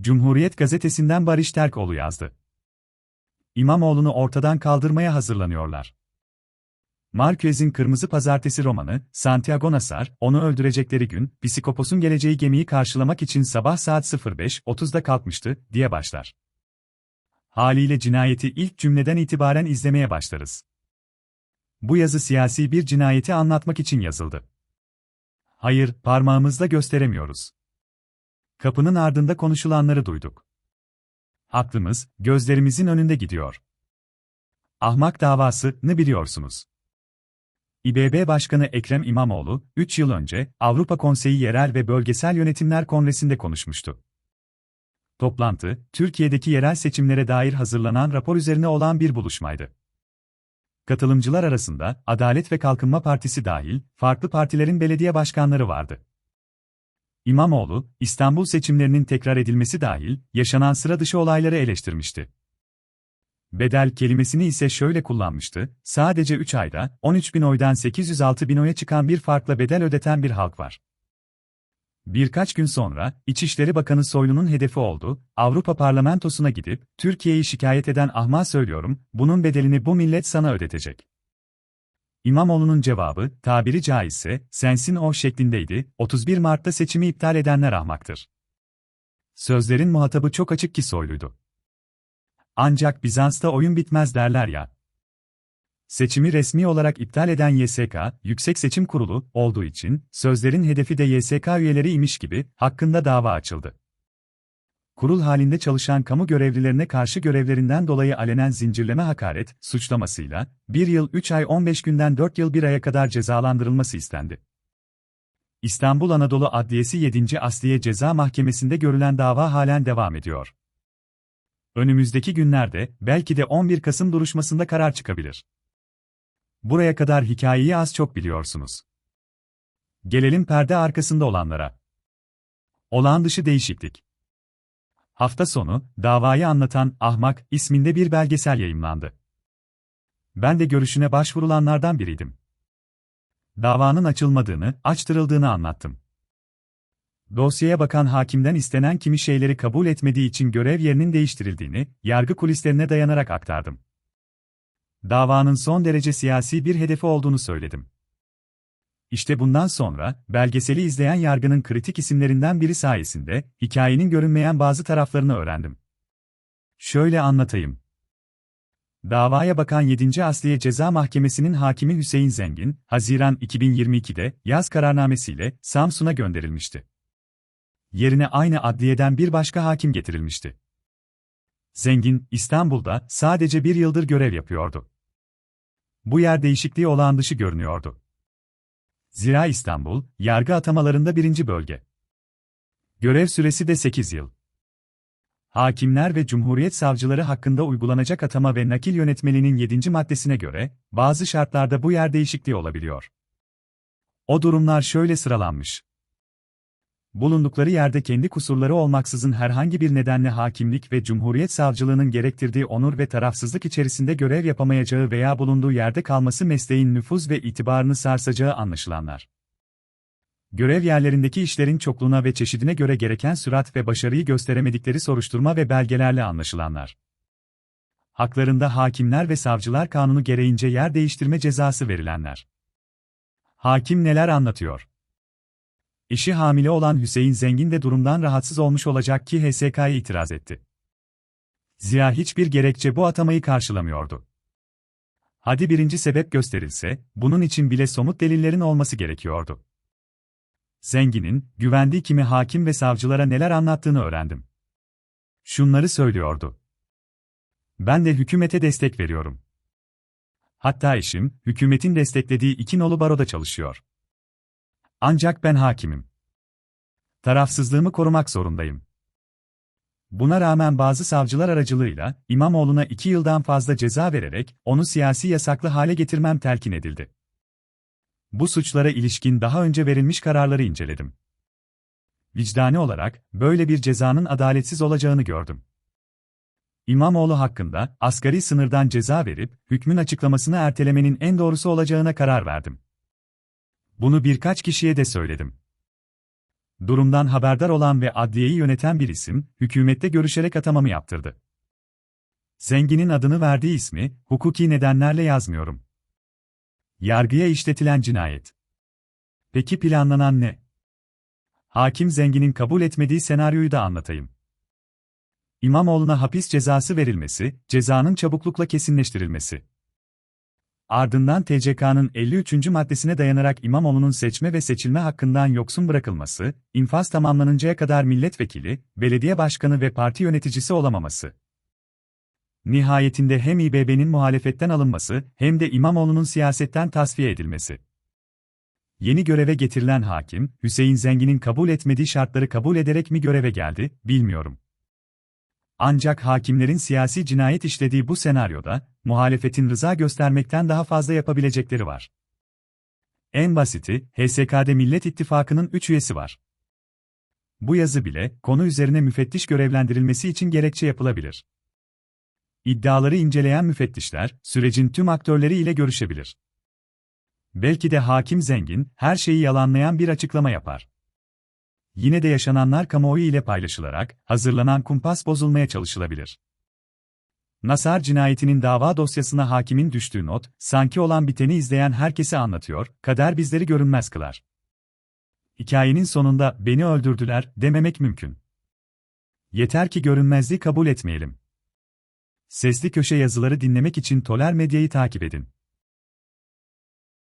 Cumhuriyet gazetesinden Barış Terkoğlu yazdı. İmamoğlu'nu ortadan kaldırmaya hazırlanıyorlar. Marquez'in Kırmızı Pazartesi romanı, Santiago Nasar, onu öldürecekleri gün, psikoposun geleceği gemiyi karşılamak için sabah saat 05.30'da kalkmıştı, diye başlar. Haliyle cinayeti ilk cümleden itibaren izlemeye başlarız. Bu yazı siyasi bir cinayeti anlatmak için yazıldı. Hayır, parmağımızla gösteremiyoruz. Kapının ardında konuşulanları duyduk. Aklımız, gözlerimizin önünde gidiyor. Ahmak davası, ne biliyorsunuz? İBB Başkanı Ekrem İmamoğlu, 3 yıl önce Avrupa Konseyi Yerel ve Bölgesel Yönetimler Kongresi'nde konuşmuştu. Toplantı, Türkiye'deki yerel seçimlere dair hazırlanan rapor üzerine olan bir buluşmaydı. Katılımcılar arasında Adalet ve Kalkınma Partisi dahil farklı partilerin belediye başkanları vardı. İmamoğlu, İstanbul seçimlerinin tekrar edilmesi dahil yaşanan sıra dışı olayları eleştirmişti. Bedel kelimesini ise şöyle kullanmıştı, sadece 3 ayda 13 bin oydan 806 bin oya çıkan bir farkla bedel ödeten bir halk var. Birkaç gün sonra, İçişleri Bakanı Soylu'nun hedefi oldu, Avrupa Parlamentosu'na gidip, Türkiye'yi şikayet eden ahma söylüyorum, bunun bedelini bu millet sana ödetecek. İmamoğlu'nun cevabı, tabiri caizse, sensin o şeklindeydi, 31 Mart'ta seçimi iptal edenler ahmaktır. Sözlerin muhatabı çok açık ki Soylu'ydu. Ancak Bizans'ta oyun bitmez derler ya. Seçimi resmi olarak iptal eden YSK, Yüksek Seçim Kurulu, olduğu için, sözlerin hedefi de YSK üyeleri imiş gibi, hakkında dava açıldı. Kurul halinde çalışan kamu görevlilerine karşı görevlerinden dolayı alenen zincirleme hakaret, suçlamasıyla, 1 yıl 3 ay 15 günden 4 yıl 1 aya kadar cezalandırılması istendi. İstanbul Anadolu Adliyesi 7. Asliye Ceza Mahkemesi'nde görülen dava halen devam ediyor. Önümüzdeki günlerde, belki de 11 Kasım duruşmasında karar çıkabilir. Buraya kadar hikayeyi az çok biliyorsunuz. Gelelim perde arkasında olanlara. Olağan dışı değişiklik. Hafta sonu, davayı anlatan Ahmak isminde bir belgesel yayımlandı. Ben de görüşüne başvurulanlardan biriydim. Davanın açılmadığını, açtırıldığını anlattım. Dosyaya bakan hakimden istenen kimi şeyleri kabul etmediği için görev yerinin değiştirildiğini, yargı kulislerine dayanarak aktardım. Davanın son derece siyasi bir hedefi olduğunu söyledim. İşte bundan sonra, belgeseli izleyen yargının kritik isimlerinden biri sayesinde, hikayenin görünmeyen bazı taraflarını öğrendim. Şöyle anlatayım. Davaya bakan 7. Asliye Ceza Mahkemesi'nin hakimi Hüseyin Zengin, Haziran 2022'de yaz kararnamesiyle Samsun'a gönderilmişti. Yerine aynı adliyeden bir başka hakim getirilmişti. Zengin, İstanbul'da sadece bir yıldır görev yapıyordu. Bu yer değişikliği olağan dışı görünüyordu. Zira İstanbul, yargı atamalarında birinci bölge. Görev süresi de 8 yıl. Hakimler ve Cumhuriyet savcıları hakkında uygulanacak atama ve nakil yönetmeliğinin 7. maddesine göre, bazı şartlarda bu yer değişikliği olabiliyor. O durumlar şöyle sıralanmış bulundukları yerde kendi kusurları olmaksızın herhangi bir nedenle hakimlik ve cumhuriyet savcılığının gerektirdiği onur ve tarafsızlık içerisinde görev yapamayacağı veya bulunduğu yerde kalması mesleğin nüfuz ve itibarını sarsacağı anlaşılanlar. Görev yerlerindeki işlerin çokluğuna ve çeşidine göre gereken sürat ve başarıyı gösteremedikleri soruşturma ve belgelerle anlaşılanlar. Haklarında hakimler ve savcılar kanunu gereğince yer değiştirme cezası verilenler. Hakim neler anlatıyor? Eşi hamile olan Hüseyin Zengin de durumdan rahatsız olmuş olacak ki HSK'ya itiraz etti. Ziya hiçbir gerekçe bu atamayı karşılamıyordu. Hadi birinci sebep gösterilse, bunun için bile somut delillerin olması gerekiyordu. Zengin'in, güvendiği kimi hakim ve savcılara neler anlattığını öğrendim. Şunları söylüyordu. Ben de hükümete destek veriyorum. Hatta eşim, hükümetin desteklediği iki nolu baroda çalışıyor. Ancak ben hakimim. Tarafsızlığımı korumak zorundayım. Buna rağmen bazı savcılar aracılığıyla İmamoğlu'na iki yıldan fazla ceza vererek onu siyasi yasaklı hale getirmem telkin edildi. Bu suçlara ilişkin daha önce verilmiş kararları inceledim. Vicdani olarak böyle bir cezanın adaletsiz olacağını gördüm. İmamoğlu hakkında asgari sınırdan ceza verip hükmün açıklamasını ertelemenin en doğrusu olacağına karar verdim. Bunu birkaç kişiye de söyledim. Durumdan haberdar olan ve adliyeyi yöneten bir isim, hükümette görüşerek atamamı yaptırdı. Zenginin adını verdiği ismi, hukuki nedenlerle yazmıyorum. Yargıya işletilen cinayet. Peki planlanan ne? Hakim zenginin kabul etmediği senaryoyu da anlatayım. İmamoğlu'na hapis cezası verilmesi, cezanın çabuklukla kesinleştirilmesi. Ardından TCK'nın 53. maddesine dayanarak İmamoğlu'nun seçme ve seçilme hakkından yoksun bırakılması, infaz tamamlanıncaya kadar milletvekili, belediye başkanı ve parti yöneticisi olamaması. Nihayetinde hem İBB'nin muhalefetten alınması hem de İmamoğlu'nun siyasetten tasfiye edilmesi. Yeni göreve getirilen hakim, Hüseyin Zengin'in kabul etmediği şartları kabul ederek mi göreve geldi, bilmiyorum. Ancak hakimlerin siyasi cinayet işlediği bu senaryoda, muhalefetin rıza göstermekten daha fazla yapabilecekleri var. En basiti, HSK'de Millet İttifakı'nın 3 üyesi var. Bu yazı bile, konu üzerine müfettiş görevlendirilmesi için gerekçe yapılabilir. İddiaları inceleyen müfettişler, sürecin tüm aktörleri ile görüşebilir. Belki de hakim zengin, her şeyi yalanlayan bir açıklama yapar. Yine de yaşananlar kamuoyu ile paylaşılarak, hazırlanan kumpas bozulmaya çalışılabilir. Nasar cinayetinin dava dosyasına hakimin düştüğü not, sanki olan biteni izleyen herkese anlatıyor, kader bizleri görünmez kılar. Hikayenin sonunda beni öldürdüler dememek mümkün. Yeter ki görünmezliği kabul etmeyelim. Sesli köşe yazıları dinlemek için Toler Medya'yı takip edin.